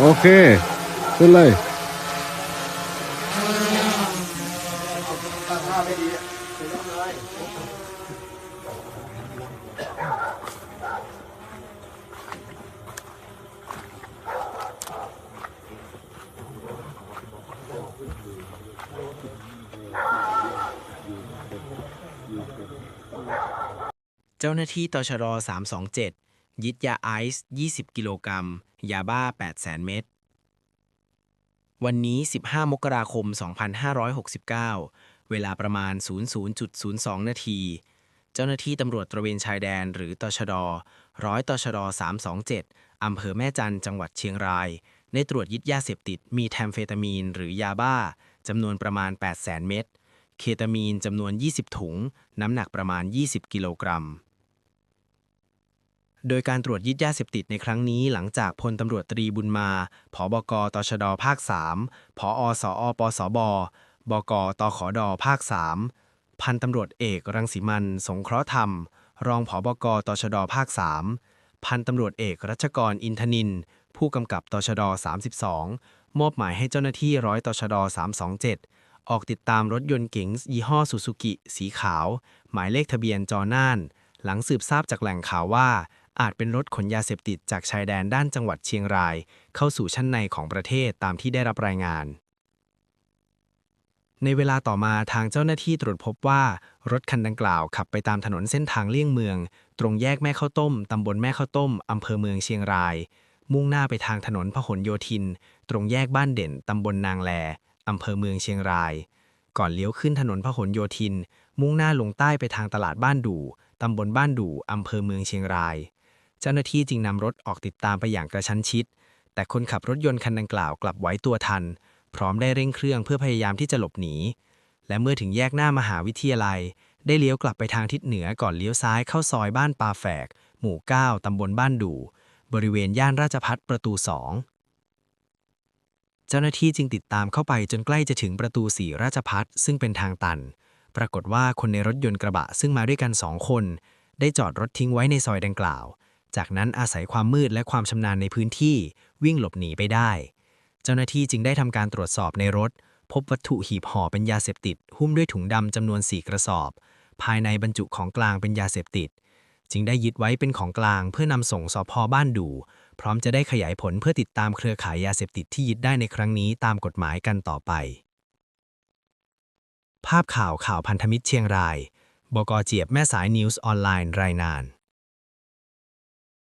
โอเคขึ้นเลยเจ้าหน้าที่ตชร327 ยึดยาไอซ์ 20 กิโลกรัม ยาบ้า 800,000 เม็ด วันนี้ 15 มกราคม 2569 เวลาประมาณ 00.02 นาที เจ้าหน้าที่ตำรวจตระเวนชายแดนหรือตชด ร้อยตชด 327 อำเภอแม่จันจังหวัดเชียงราย ได้ตรวจยึดยาเสพติด มีแทมเฟตามีน หรือยาบ้าจำนวนประมาณ 800,000 เม็ด เคตามีนจำนวน 20 ถุง น้ำหนักประมาณ 20 กิโลกรัม โดยการตรวจยึดยาเสพติดในครั้งนี้หลังจากพลตำรวจตรีบุญมา ผบกตชดภาค 3 ผอสอปสบ บกตขดภาค 3 พันตำรวจเอกรังสีมัน สงเคราะห์ธรรม รองผบกตชดภาค 3 พันตำรวจเอกรัชกรอินทนิน ผู้กำกับตชด 32 มอบหมายให้เจ้าหน้าที่ร้อยตชด 327 ออกติดตามรถยนต์เก๋งยี่ห้อซูซูกิ สีขาว หมายเลขทะเบียนจอน่าน หลังสืบทราบจากแหล่งข่าวว่า อาจเป็นรถขนยาเสพติดจากชายแดนด้านจังหวัดเชียงราย เข้าสู่ชั้นในของประเทศตามที่ได้รับรายงาน ในเวลาต่อมาทางเจ้าหน้าที่ตรวจพบว่า รถคันดังกล่าวขับไปตามถนนเส้นทางเลี่ยงเมือง ตรงแยกแม่ข้าวต้ม ตำบลแม่ข้าวต้ม อำเภอเมืองเชียงราย มุ่งหน้าไปทางถนนพหลโยธิน ตรงแยกบ้านเด่น ตำบลนางแลอำเภอเมืองเชียงราย ก่อนเลี้ยวขึ้นถนนพหลโยธิน มุ่งหน้าลงใต้ไปทางตลาดบ้านดู่ตำบลบ้านดู่อำเภอเมืองเชียงราย เจ้าหน้าที่จึงนำรถออกติดตามไปอย่างกระชั้นชิด แต่คนขับรถยนต์คันดังกล่าวกลับไว้ตัวทัน พร้อมได้เร่งเครื่องเพื่อพยายามที่จะหลบหนี และเมื่อถึงแยกหน้ามหาวิทยาลัย ได้เลี้ยวกลับไปทางทิศเหนือก่อนเลี้ยวซ้ายเข้าซอยบ้านปาแฝก หมู่ 9 ตำบลบ้านดู่บริเวณย่านราชพัฒประตู2เจ้าหน้าที่จึงติดตามเข้าไปจนใกล้จะถึงประตูสีราชพัฒซึ่งเป็นทางตัน ปรากฏว่าคนในรถยนต์กระบะซึ่งมาด้วยกันสองคน ได้จอดรถทิ้งไว้ในซอยดังกล่าว จากนั้นอาศัยความมืดและความชำนาญในพื้นที่วิ่งหลบหนีไปได้ เจ้าหน้าที่จึงได้ทำการตรวจสอบในรถ พบวัตถุหีบห่อเป็นยาเสพติด หุ้มด้วยถุงดำจำนวน 4 กระสอบ ภายในบรรจุของกลางเป็นยาเสพติด จึงได้ยึดไว้เป็นของกลางเพื่อนำส่งสพบ้านดู่พร้อมจะได้ขยายผลเพื่อติดตามเครือข่ายยาเสพติดที่ยึดได้ในครั้งนี้ตามกฎหมายกันต่อไป ภาพข่าวข่าวพันธมิตรเชียงราย บกเจียบแม่สายนิวส์ออนไลน์รายงาน